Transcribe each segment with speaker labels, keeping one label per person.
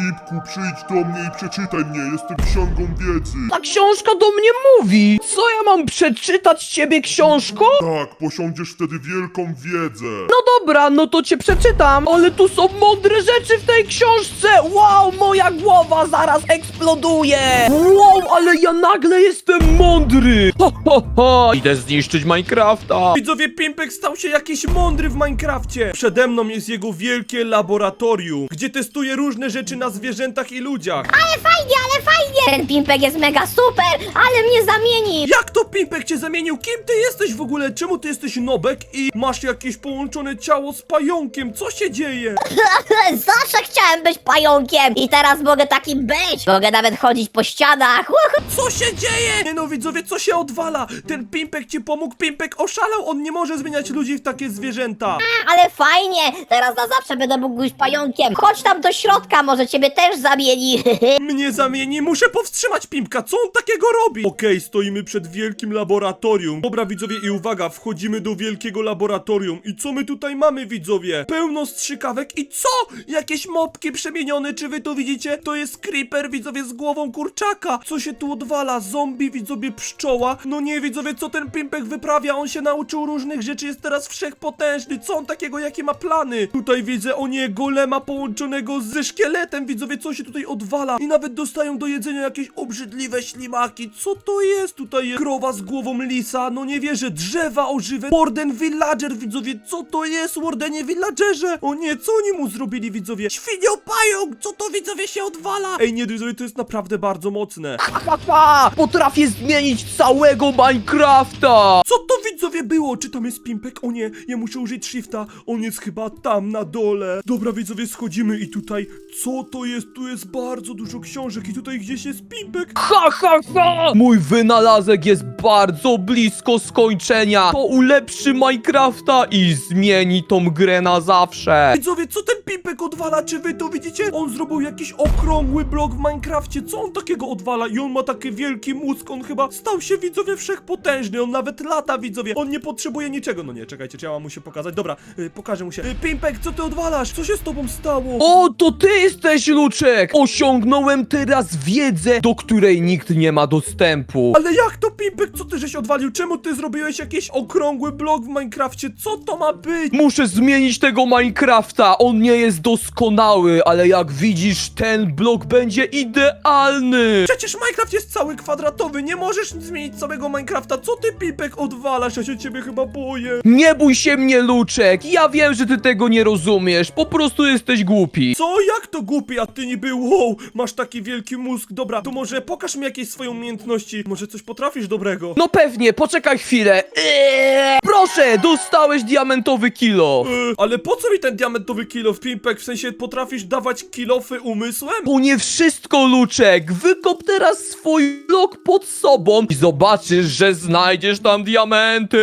Speaker 1: Pimpku, przyjdź do mnie i przeczytaj mnie, jestem księgą wiedzy.
Speaker 2: Ta książka do mnie mówi! Co ja mam przeczytać ciebie książko?
Speaker 1: Tak, posiądziesz wtedy wielką wiedzę.
Speaker 2: No dobra, no to cię przeczytam, ale tu są mądre rzeczy w tej książce! Wow, moja głowa zaraz eksploduje! Wow, ale ja nagle jestem mądry! Ho, ho, ho! Idę zniszczyć Minecrafta!
Speaker 3: Widzowie, Pimpek stał się jakiś mądry w Minecrafcie. Przede mną jest jego wielkie laboratorium, gdzie testuje różne rzeczy na zwierzętach i ludziach.
Speaker 4: Ale fajnie, ale fajnie! Ten pimpek jest mega super, ale mnie zamieni!
Speaker 3: Jak to Pimpek cię zamienił? Kim ty jesteś w ogóle? Czemu ty jesteś nobek i masz jakieś połączone ciało z pająkiem? Co się dzieje?
Speaker 4: Zawsze chciałem być pająkiem i teraz mogę takim być! Mogę nawet chodzić po ścianach! Uhu.
Speaker 3: Co się dzieje? Nie no, widzowie, co się odwala? Ten Pimpek ci pomógł, Pimpek oszalał, on nie może zmieniać ludzi w takie zwierzęta.
Speaker 4: Ale fajnie! Teraz na zawsze będę mógł być pająkiem! Chodź tam do środka, może ciebie też zamieni!
Speaker 3: Mnie zamieni, muszę powstrzymać Pimpka, co on takiego robi? Okej, stoimy przed wielkim laboratorium. Dobra, widzowie, i uwaga, wchodzimy do wielkiego laboratorium. I co my tutaj mamy, widzowie? Pełno strzykawek i co? Jakieś mopki przemienione, czy wy to widzicie? To jest creeper, widzowie, z głową kurczaka. Co się tu odwala? Zombie, widzowie, pszczoła. No nie, widzowie, co ten Pimpek wyprawia? On się nauczył różnych rzeczy, jest teraz wszechpotężny. Co on takiego, jakie ma plany? Tutaj widzę o nie golema połączonego ze szkieletem, widzowie, co się tutaj odwala. I nawet dostają do jedzenia jakieś obrzydliwe ślimaki. Co to jest? Tutaj jest krowa z głową lisa. No nie wierzę, drzewa ożywe. Warden Villager, widzowie, co to jest? Wardenie Villagerze. O nie, co oni mu zrobili, widzowie? Świnio pająk, co to, widzowie, się odwala? Ej, nie, widzowie, to jest naprawdę bardzo mocne.
Speaker 2: Ha, ha, ha! Potrafię zmienić całego Minecrafta!
Speaker 3: Co to widzowie było? Czy tam jest Pimpek? O nie, ja muszę użyć shifta. On jest chyba tam na dole. Dobra widzowie, schodzimy i tutaj, co to jest? Tu jest bardzo dużo książek i tutaj gdzieś jest Pimpek.
Speaker 2: Ha, ha, ha! Mój wynalazek jest bardzo blisko skończenia. To ulepszy Minecrafta i zmieni tą grę na zawsze.
Speaker 3: Widzowie, co ten Pimpek odwala? Czy wy to widzicie? On zrobił jakiś okrągły blok w Minecrafcie. Co on takiego odwala? I on ma taki wielki mózg. On chyba stał się widzowie wszechpotężny. On nawet lata widzowie. On nie potrzebuje niczego. No nie, czekajcie, mam mu się pokazać? Dobra, y, pokażę mu się. Y, Pimpek, co ty odwalasz? Co się z tobą stało?
Speaker 2: O, to ty jesteś, Luczek! Osiągnąłem teraz wiedzę, do której nikt nie ma dostępu.
Speaker 3: Ale jak to Pimpek? Co ty żeś odwalił? Czemu ty zrobiłeś jakiś okrągły blok w Minecrafcie? Co to ma być?
Speaker 2: Muszę zmienić tego Minecrafta. On nie jest doskonały, ale jak widzisz, ten blok będzie idealny.
Speaker 3: Przecież Minecraft jest cały kwadratowy, nie możesz zmienić całego Minecrafta. Co ty, Pimpek, odwalasz? Ja się ciebie chyba boję.
Speaker 2: Nie bój się mnie, Luczek. Ja wiem, że ty tego nie rozumiesz. Po prostu jesteś głupi.
Speaker 3: Co? Jak to głupi, a ty niby wow, masz taki wielki mózg. Dobra, to może pokaż mi jakieś swoje umiejętności. Może coś potrafisz dobrego?
Speaker 2: No pewnie, poczekaj chwilę. Eee, proszę, dostałeś diamentowy kilo.
Speaker 3: Yy, ale po co mi ten diamentowy kilof, Pimpek? W sensie potrafisz dawać kilofy umysłem?
Speaker 2: To nie wszystko, Luczek. Wykop teraz swój blok pod sobą i zobaczysz, że znajdziesz tam diamenty.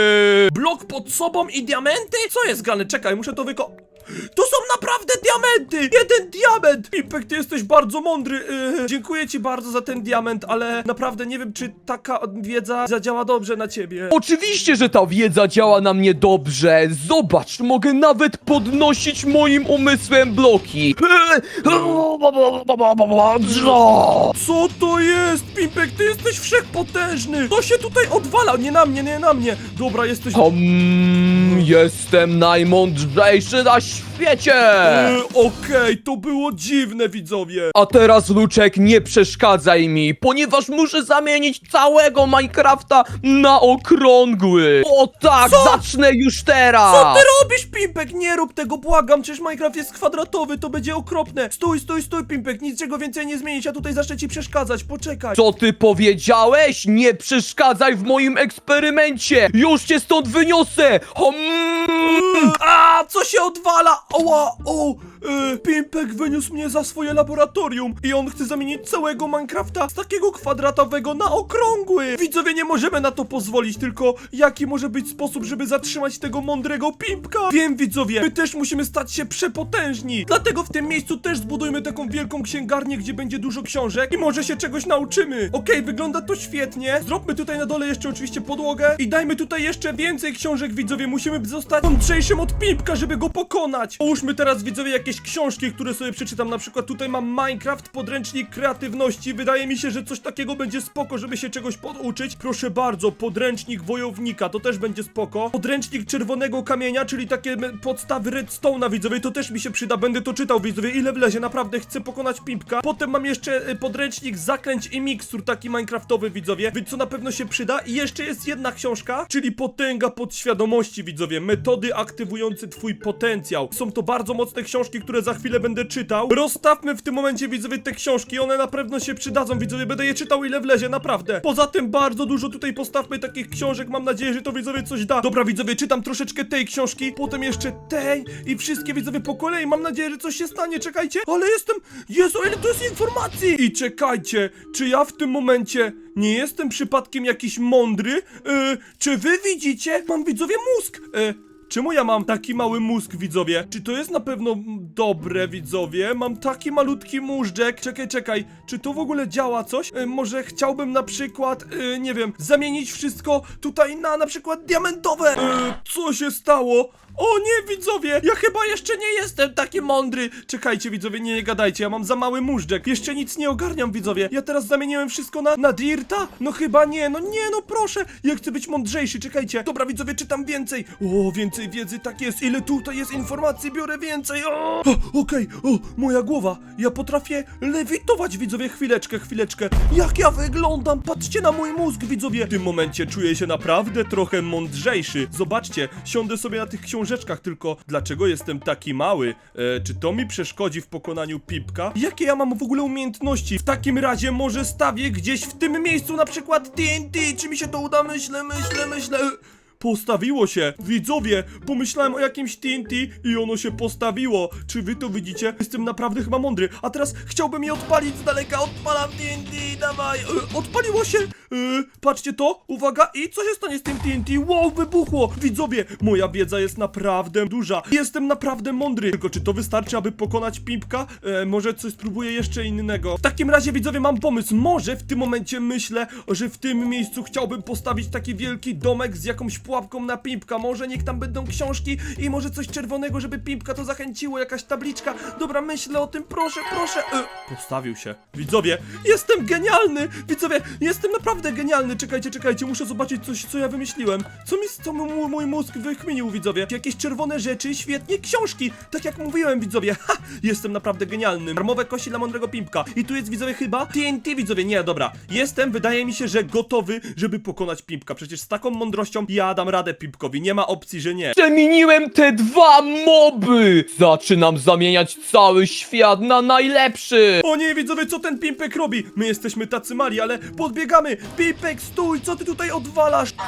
Speaker 3: Blok pod sobą i diamenty? Co jest grane? Czekaj, muszę to wyko... To są naprawdę diamenty! Jeden diament! Pimpek, ty jesteś bardzo mądry. Yy, dziękuję ci bardzo za ten diament, ale naprawdę nie wiem, czy taka wiedza zadziała dobrze na ciebie.
Speaker 2: Oczywiście, że ta wiedza działa na mnie dobrze. Zobacz, mogę nawet podnosić moim umysłem bloki.
Speaker 3: Co to jest? Pimpek, ty jesteś wszechpotężny! To się tutaj odwala! Nie na mnie, nie na mnie! Dobra, jesteś...
Speaker 2: Hmm, jestem najmądrzejszy na świecie!
Speaker 3: Yy, Okej, to było dziwne, widzowie!
Speaker 2: A teraz, Luczek, nie przeszkadzaj mi, ponieważ muszę zamienić całego Minecrafta na okrągły. O tak,
Speaker 3: Co?
Speaker 2: zacznę już teraz!
Speaker 3: Co ty robisz, Pimpek? Nie rób tego, błagam, przecież Minecraft jest kwadratowy, to będzie okropne. Stój, stój, stój, Pimpek, niczego więcej nie zmienić, ja tutaj zacznę ci przeszkadzać, poczekaj.
Speaker 2: Co ty powiedziałeś? Nie przeszkadzaj w moim eksperymencie! Już cię stąd wyniosę! Hmm.
Speaker 3: A, co się odwala? Oła, o, e, Pimpek wyniósł mnie za swoje laboratorium i on chce zamienić całego Minecrafta z takiego kwadratowego na okrągły. Widzowie, nie możemy na to pozwolić, tylko jaki może być sposób, żeby zatrzymać tego mądrego Pimpka? Wiem, widzowie, my też musimy stać się przepotężni. Dlatego w tym miejscu też zbudujmy taką wielką księgarnię, gdzie będzie dużo książek i może się czegoś nauczymy. Okej, wygląda to świetnie. Zróbmy tutaj na dole jeszcze oczywiście podłogę i dajmy tutaj jeszcze więcej książek, widzowie. Musimy zostać mądrzejszym od Pimpka, żeby go pokonać. Połóżmy teraz, widzowie, jakieś jakieś książki, które sobie przeczytam. Na przykład tutaj mam Minecraft, podręcznik kreatywności. Wydaje mi się, że coś takiego będzie spoko, żeby się czegoś poduczyć. Proszę bardzo, podręcznik wojownika, to też będzie spoko. Podręcznik czerwonego kamienia, czyli takie podstawy redstone'a, widzowie, to też mi się przyda. Będę to czytał, widzowie, ile wlezie, naprawdę chcę pokonać Pimpka. Potem mam jeszcze y, podręcznik zaklęć i mikstur, taki minecraftowy, widzowie, co na pewno się przyda. I jeszcze jest jedna książka, czyli potęga podświadomości, widzowie, metody aktywujące twój potencjał. Są to bardzo mocne książki, które za chwilę będę czytał. Rozstawmy w tym momencie, widzowie, te książki, one na pewno się przydadzą, widzowie, będę je czytał ile wlezie, naprawdę. Poza tym bardzo dużo tutaj postawmy takich książek, mam nadzieję, że to widzowie coś da. Dobra, widzowie, czytam troszeczkę tej książki, potem jeszcze tej i wszystkie widzowie po kolei, mam nadzieję, że coś się stanie, czekajcie, ale jestem, Jezu, ile to jest informacji! I czekajcie, czy ja w tym momencie nie jestem przypadkiem jakiś mądry? Yy, czy wy widzicie? Mam widzowie mózg! Yy, Czemu ja mam taki mały mózg, widzowie? Czy to jest na pewno dobre, widzowie? Mam taki malutki móżdżek. Czekaj, czekaj. Czy to w ogóle działa coś? E, może chciałbym na przykład, e, nie wiem, zamienić wszystko tutaj na na przykład diamentowe. E, co się stało? O nie, widzowie! Ja chyba jeszcze nie jestem taki mądry! Czekajcie, widzowie, nie, nie gadajcie, ja mam za mały móżdżek. Jeszcze nic nie ogarniam, widzowie. Ja teraz zamieniłem wszystko na, na dirta? No chyba nie, no nie, no proszę! Ja chcę być mądrzejszy, czekajcie. Dobra, widzowie, czytam więcej. O, więcej wiedzy, tak jest. Ile tutaj jest informacji, biorę więcej. O, okej, o, moja głowa. Ja potrafię lewitować, widzowie, chwileczkę, chwileczkę. Jak ja wyglądam? Patrzcie na mój mózg, widzowie. W tym momencie czuję się naprawdę trochę mądrzejszy. Zobaczcie, siądę sobie na tych książeczkach, tylko dlaczego jestem taki mały? E, czy to mi przeszkodzi w pokonaniu Pipka? Jakie ja mam w ogóle umiejętności? W takim razie może stawię gdzieś w tym miejscu na przykład TNT. Czy mi się to uda? Myślę, myślę, myślę. Postawiło się! Widzowie, pomyślałem o jakimś TNT i ono się postawiło. Czy wy to widzicie? Jestem naprawdę chyba mądry. A teraz chciałbym je odpalić z daleka. Odpalam TNT, dawaj! E, odpaliło się! E, patrzcie to, uwaga, i co się stanie z tym TNT? Wow, wybuchło! Widzowie, moja wiedza jest naprawdę duża. Jestem naprawdę mądry. Tylko czy to wystarczy, aby pokonać Pimpka? E, może coś spróbuję jeszcze innego. W takim razie, widzowie, mam pomysł. Może w tym momencie myślę, że w tym miejscu chciałbym postawić taki wielki domek z jakąś pułapką na Pimpka. Może niech tam będą książki i może coś czerwonego, żeby Pimpka to zachęciło, jakaś tabliczka. Dobra, myślę o tym, proszę, proszę. E, postawił się. Widzowie, jestem genialny! Widzowie, jestem naprawdę genialny. Czekajcie, czekajcie, muszę zobaczyć coś, co ja wymyśliłem. Co mi, co mój, mój mózg wykminił, widzowie? Jakieś czerwone rzeczy, świetnie, książki. Tak jak mówiłem, widzowie. Ha! Jestem naprawdę genialny. Darmowe kości dla mądrego Pimpka. I tu jest, widzowie, chyba TNT, widzowie. Nie, dobra. Jestem, wydaje mi się, że gotowy, żeby pokonać Pimpka. Przecież z taką mądrością ja dam radę Pimpkowi. Nie ma opcji, że nie.
Speaker 2: Przemieniłem te dwa moby! Zaczynam zamieniać cały świat na najlepszy!
Speaker 3: O nie, widzowie, co ten Pimpek robi? My jesteśmy tacy mali, ale podbiegamy. Pimpek, stój, co ty tutaj odwalasz?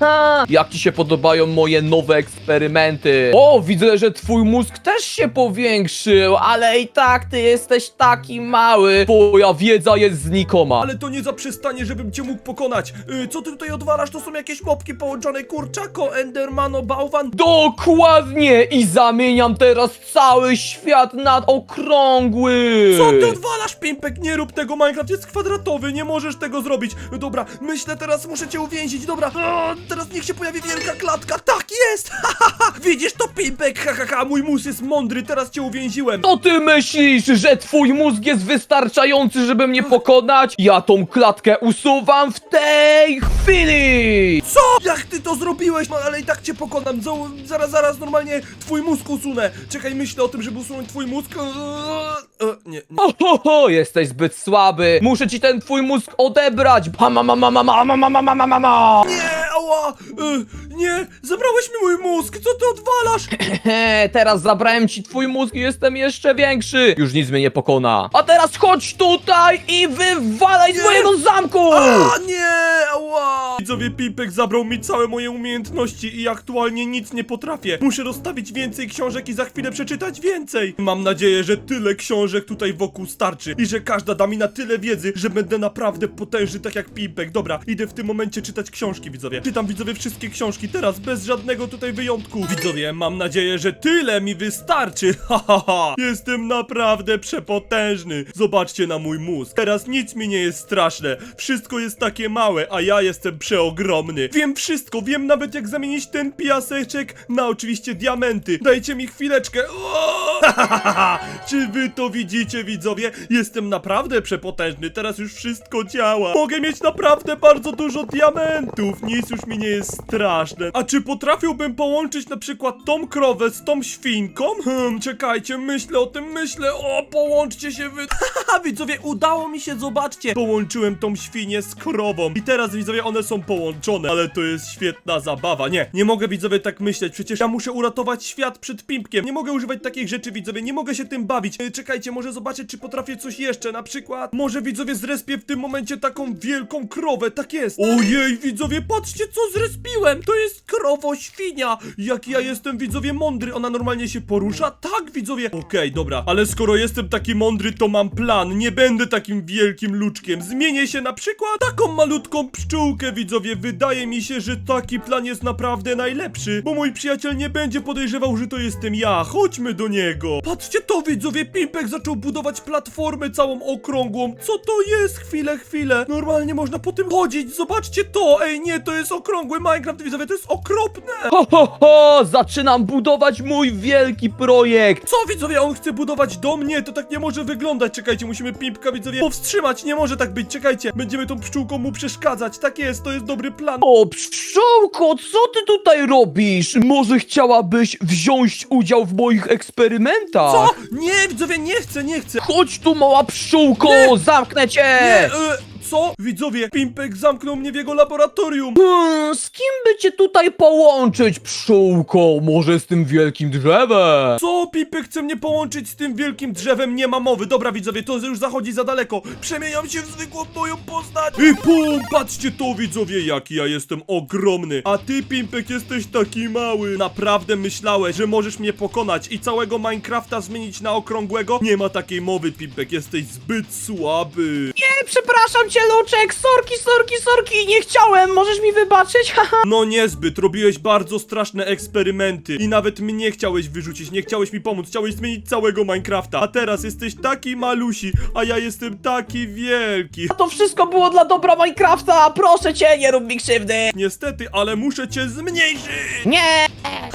Speaker 2: Ha! Jak ci się podobają moje nowe eksperymenty? O, widzę, że twój mózg też się powiększył, ale i tak ty jesteś taki mały. Twoja wiedza jest znikoma.
Speaker 3: Ale to nie zaprzestanie, żebym cię mógł pokonać. Y, co ty tutaj odwalasz? To są jakieś mopki połączone. Kurczako, Endermano, bałwan.
Speaker 2: Dokładnie! I zamieniam teraz cały świat na okrągły!
Speaker 3: Co ty odwalasz, Pimpek? Nie rób tego, Minecraft jest kwadratowy, nie możesz tego zrobić. Dobra, myślę teraz, muszę cię uwięzić, dobra. O, teraz niech się pojawi wielka klatka. Tak jest! Ha, ha, ha. Widzisz to, Pimpek? Ha, ha, ha, mój mus jest mądry, teraz cię uwięziłem.
Speaker 2: To ty myślisz, że twój mózg jest wystarczający, żeby mnie pokonać? Ja tą klatkę usuwam w tej chwili!
Speaker 3: Co? Jak ty to zrobiłeś? No ale i tak cię pokonam. Zo- Zaraz, zaraz, normalnie twój mózg usunę. Czekaj, myślę o tym, żeby usunąć twój mózg. Eee, Nie, nie.
Speaker 2: Ho, ho, ho, jesteś zbyt słaby. Muszę ci ten twój mózg odebrać. Ha, mama, mama, mama, mama, mama, mama, mama, mama.
Speaker 3: Nie! Ała! E, Nie, zabrałeś mi mój mózg, co ty odwalasz?
Speaker 2: He, teraz zabrałem ci twój mózg i jestem jeszcze większy. Już nic mnie nie pokona. A teraz chodź tutaj i wywalaj z
Speaker 3: Nie.
Speaker 2: mojego zamku!
Speaker 3: A nie, ała! Widzowie, Pimpek zabrał mi całe moje umiejętności i aktualnie nic nie potrafię. Muszę rozstawić więcej książek i za chwilę przeczytać więcej. Mam nadzieję, że tyle książek tutaj wokół starczy i że każda da mi na tyle wiedzy, że będę naprawdę potężny tak jak Pimpek. Dobra, idę w tym momencie czytać książki, widzowie. Czytam, widzowie, wszystkie książki teraz, bez żadnego tutaj wyjątku. Widzowie, mam nadzieję, że tyle mi wystarczy. Ha, ha, ha. Jestem naprawdę przepotężny. Zobaczcie na mój mózg. Teraz nic mi nie jest straszne. Wszystko jest takie małe, a ja jestem przeogromny. Wiem wszystko, wiem Wiem nawet jak zamienić ten piaseczek na oczywiście diamenty. Dajcie mi chwileczkę. O! Czy wy to widzicie, widzowie? Jestem naprawdę przepotężny, teraz już wszystko działa. Mogę mieć naprawdę bardzo dużo diamentów, nic już mi nie jest straszne. A czy potrafiłbym połączyć na przykład tą krowę z tą świnką? Hmm, czekajcie, myślę o tym, myślę. O, połączcie się wy... Widzowie, udało mi się, zobaczcie. Połączyłem tą świnię z krową i teraz, widzowie, one są połączone. Ale to jest świetna zabawa. Nie, nie mogę, widzowie, tak myśleć. Przecież ja muszę uratować świat przed pimpkiem. Nie mogę używać takich rzeczy, widzowie, nie mogę się tym bawić. E, Czekajcie, może zobaczę, czy potrafię coś jeszcze. Na przykład, może widzowie zrespię w tym momencie taką wielką krowę. Tak jest. Ojej, widzowie, patrzcie, co zrespiłem. To jest krowo świnia. Jak ja jestem, widzowie, mądry. Ona normalnie się porusza? Tak, widzowie. Okej, dobra, ale skoro jestem taki mądry, to mam plan. Nie będę takim wielkim luczkiem. Zmienię się na przykład taką malutką pszczółkę, widzowie. Wydaje mi się, że taki plan jest naprawdę najlepszy, bo mój przyjaciel nie będzie podejrzewał, że to jestem ja. Chodźmy do niego. Patrzcie to, widzowie, Pimpek zaczął budować platformę całą okrągłą. Co to jest? Chwilę, chwilę. Normalnie można po tym chodzić. Zobaczcie to. Ej, nie, to jest okrągły Minecraft, widzowie, to jest okropne.
Speaker 2: Ho, ho, ho! Zaczynam budować mój wielki projekt!
Speaker 3: Co widzowie, on chce budować dom? Nie, to tak nie może wyglądać. Czekajcie, musimy Pimpka widzowie powstrzymać. Nie może tak być. Czekajcie, będziemy tą pszczółką mu przeszkadzać. Tak jest, to jest dobry plan.
Speaker 2: O, pszczółko, co ty tutaj robisz? Może chciałabyś wziąć udział w moich eksperymentach?
Speaker 3: Co? Nie, widzowie, nie chcę, nie chcę.
Speaker 2: Chodź tu, mała pszczółko, zamknę cię!
Speaker 3: Nie, e, co? Widzowie, Pimpek zamknął mnie w jego laboratorium.
Speaker 2: Hmm, z kim by cię tutaj połączyć, pszczółko? Może z tym wielkim drzewem?
Speaker 3: Co? Pimpek chce mnie połączyć z tym wielkim drzewem? Nie ma mowy. Dobra, widzowie, to już zachodzi za daleko. Przemieniam się w zwykłą moją postać. I pum, patrzcie to, widzowie, jaki ja jestem ogromny. A ty, Pimpek, jesteś taki mały. Naprawdę myślałeś, że możesz mnie pokonać i całego Minecrafta zmienić na okrągłego? Nie ma takiej mowy, Pimpek, jesteś zbyt słaby.
Speaker 2: Nie, przepraszam cię, Luczek, sorki, sorki, sorki, nie chciałem, możesz mi wybaczyć, haha.
Speaker 3: No niezbyt, robiłeś bardzo straszne eksperymenty i nawet mnie chciałeś wyrzucić, nie chciałeś mi pomóc, chciałeś zmienić całego Minecrafta, a teraz jesteś taki malusi, a ja jestem taki wielki.
Speaker 2: To wszystko było dla dobra Minecrafta, proszę cię, nie rób mi krzywdy.
Speaker 3: Niestety, ale muszę cię zmniejszyć!
Speaker 2: Nie,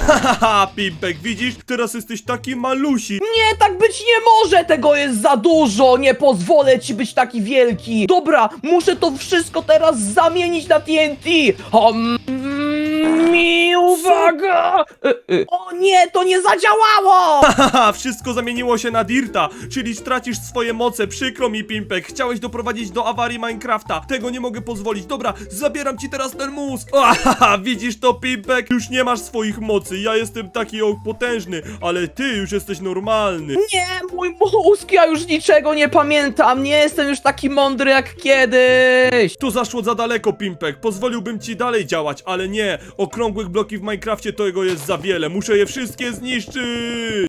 Speaker 3: Haha, Pimpek, widzisz? Teraz jesteś taki malusi.
Speaker 2: nie, tak być nie może, tego jest za dużo, nie pozwolę ci być taki wielki. Dobra, muszę to wszystko teraz zamienić na TNT. Um, uwaga! E, e, O nie, to nie zadziałało!
Speaker 3: Haha, wszystko zamieniło się na Dirta, czyli stracisz swoje moce, przykro mi Pimpek, chciałeś doprowadzić do awarii Minecrafta, tego nie mogę pozwolić, dobra, zabieram ci teraz ten mózg, widzisz to Pimpek, już nie masz swoich mocy, ja jestem taki o, potężny, ale ty już jesteś normalny.
Speaker 2: Nie, mój mózg, ja już niczego nie pamiętam, nie jestem już taki mądry jak kiedyś.
Speaker 3: To zaszło za daleko, Pimpek. Pozwoliłbym ci dalej działać, ale nie. Okrągłych bloki w Minecrafcie to jego jest za wiele. Muszę je wszystkie zniszczyć.